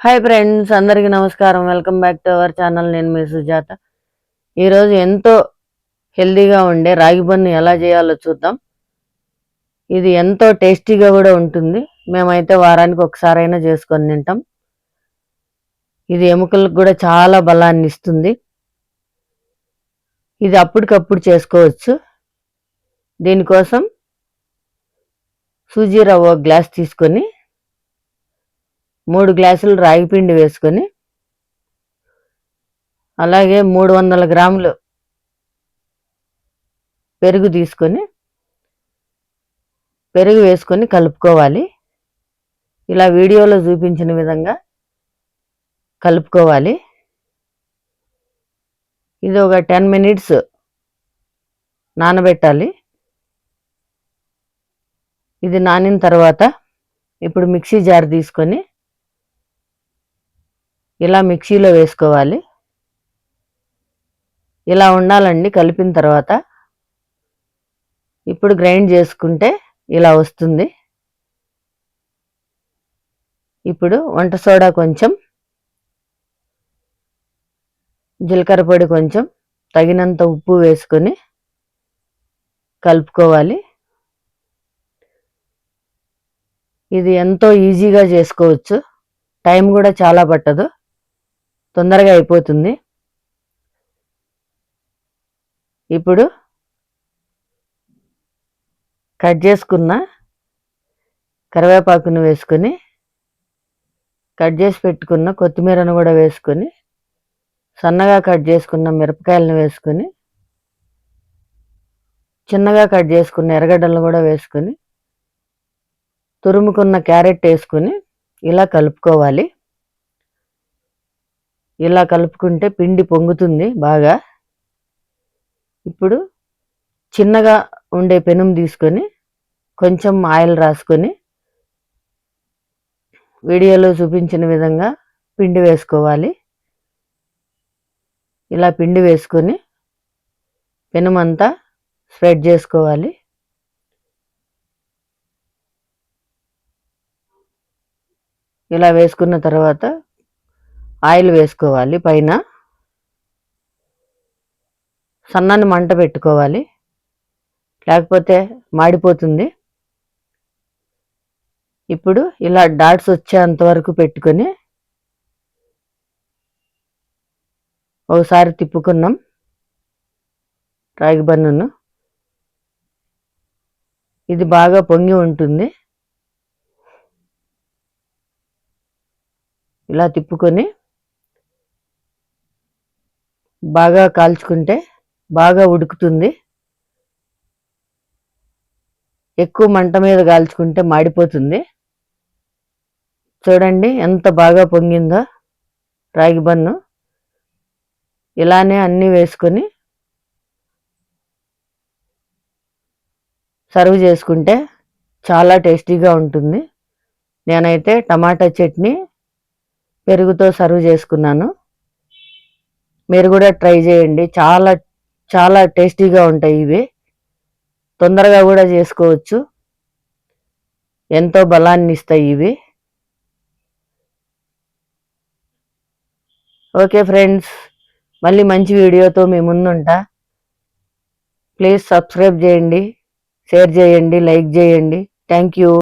Hi friends అందరికీ నమస్కారం. Welcome back to our channel నేను మీ సుజాత. ఈరోజు ఎంతో హెల్దీగా ఉండే రాగి బన్ను ఎలా చేయాలో చూద్దాం. ఇది ఎంతో టేస్టీగా కూడా ఉంటుంది. మేమైతే వారానికి ఒకసారైనా చేసుకొని తింటాం. ఇది ఎముకలకు కూడా చాలా బలాన్ని ఇస్తుంది. ఇది అప్పటికప్పుడు చేసుకోవచ్చు. దీనికోసం సూజీ రవ్వ గ్లాస్ తీసుకొని మూడు గ్లాసులు రాగి పిండి వేసుకొని అలాగే మూడు వందల గ్రాములు పెరుగు తీసుకొని పెరుగు వేసుకొని కలుపుకోవాలి. ఇలా వీడియోలో చూపించిన విధంగా కలుపుకోవాలి. ఇది ఒక టెన్ మినిట్స్ నానబెట్టాలి. ఇది నానిన తర్వాత ఇప్పుడు మిక్సీ జార్ తీసుకొని ఇలా మిక్సీలో వేసుకోవాలి. ఇలా ఉండాలండి కలిపిన తర్వాత. ఇప్పుడు గ్రైండ్ చేసుకుంటే ఇలా వస్తుంది. ఇప్పుడు వంట సోడా కొంచెం. జీలకర్ర పొడి కొంచెం. తగినంత ఉప్పు వేసుకొని కలుపుకోవాలి. ఇది ఎంతో ఈజీగా చేసుకోవచ్చు. టైం కూడా చాలా పట్టదు. తొందరగా అయిపోతుంది. ఇప్పుడు కట్ చేసుకున్న కరివేపాకును వేసుకొని కట్ చేసి పెట్టుకున్న కొత్తిమీరను కూడా వేసుకొని సన్నగా కట్ చేసుకున్న మిరపకాయలను వేసుకొని చిన్నగా కట్ చేసుకున్న ఎర్రగడ్డలను కూడా వేసుకొని తురుముకున్న క్యారెట్ వేసుకొని ఇలా కలుపుకోవాలి. ఇలా కలుపుకుంటే పిండి పొంగుతుంది బాగా. ఇప్పుడు చిన్నగా ఉండే పెనం తీసుకొని కొంచెం ఆయిల్ రాసుకొని వీడియోలో చూపించిన విధంగా పిండి వేసుకోవాలి. ఇలా పిండి వేసుకొని పెనుమంతా స్ప్రెడ్ చేసుకోవాలి. ఇలా వేసుకున్న తర్వాత ఆయిల్ వేసుకోవాలి పైన. సన్నని మంట పెట్టుకోవాలి. లేకపోతే మాడిపోతుంది. ఇప్పుడు ఇలా డాట్స్ వచ్చేంత వరకు పెట్టుకొని ఒకసారి తిప్పుకున్నాం రాగి బన్నును. ఇది బాగా పొంగి ఉంటుంది. ఇలా తిప్పుకొని బాగా కాల్చుకుంటే బాగా ఉడుకుతుంది. ఎక్కువ మంట మీద కాల్చుకుంటే మాడిపోతుంది. చూడండి ఎంత బాగా పొంగిందో రాగి బన్ను. ఇలానే అన్నీ వేసుకొని సర్వ్ చేసుకుంటే చాలా టేస్టీగా ఉంటుంది. నేనైతే టమాటా చట్నీ పెరుగుతో సర్వ్ చేసుకున్నాను. మీరు కూడా ట్రై చేయండి. చాలా చాలా టేస్టీగా ఉంటాయి ఇవి. తొందరగా కూడా చేసుకోవచ్చు. ఎంతో బలాన్ని ఇస్తాయి ఇవి. ఓకే ఫ్రెండ్స్ మళ్ళీ మంచి వీడియోతో మీ ముందుంటా. ప్లీజ్ సబ్స్క్రైబ్ చేయండి షేర్ చేయండి లైక్ చేయండి. Thank you.